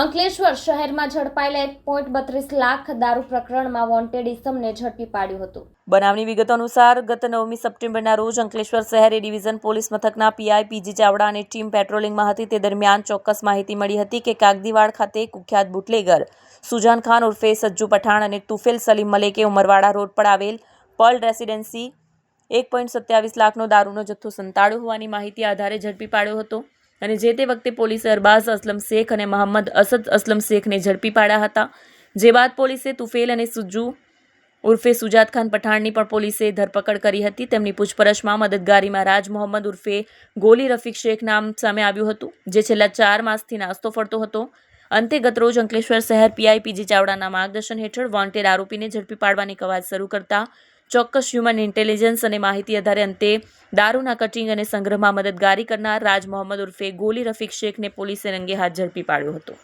અંકલેશ્વર શહેરમાં ઝડપાયેલા એક પોઈન્ટ બત્રીસ લાખ દારૂ પ્રકરણમાં વોન્ટેડ ઇસમને ઝડપી પાડ્યું હતું. બનાવની વિગત અનુસાર ગત નવમી સપ્ટેમ્બરના રોજ અંકલેશ્વર શહેર ડિવિઝન પોલીસ મથકના પીઆઈ પીજી ચાવડા અને ટીમ પેટ્રોલિંગમાં હતી. તે દરમિયાન ચોક્કસ માહિતી મળી હતી કે કાગદીવાડ ખાતે કુખ્યાત બુટલેગર, સુજાન ખાન ઉર્ફે સજ્જુ પઠાણ અને તુફેલ સલીમ મલેકે ઉમરવાડા રોડ પર આવેલ પર્લ રેસિડેન્સી એક પોઈન્ટ સત્યાવીસ લાખનો દારૂનો જથ્થો સંતાડ્યો હોવાની માહિતી આધારે ઝડપી પાડ્યો હતો. અને જે તે વખતે પોલીસે અરબાઝ અસલમ શેખ અને મહંમદ અસદ અસલમ શેખને ઝડપી પાડ્યા હતા. જે બાદ પોલીસે તુફેલ અને સુજુ ઉર્ફે સુજાત ખાન પઠાણની પણ પોલીસે ધરપકડ કરી હતી. તેમની પૂછપરછમાં મદદગારીમાં રાજ મોહમ્મદ ઉર્ફે ગોલી રફીક શેખ નામ સામે આવ્યું હતું, જે છેલ્લા ચાર માસથી નાસ્તો ફરતો હતો. અંતે ગતરોજ અંકલેશ્વર શહેર પીઆઈ પીજી ચાવડાના માર્ગદર્શન હેઠળ વોન્ટેડ આરોપીને ઝડપી પાડવાની કવાયત શરૂ કરતા ચોક્કસ હ્યુમન ઇન્ટેલિજન્સ અને માહિતી આધારે અંતે દારૂના કટિંગ અને સંગ્રહમાં મદદગારી કરનાર રાજ મોહમ્મદ ઉર્ફે ગોલી રફીક શેખને પોલીસે રંગે હાથ ઝડપી પાડ્યો હતો.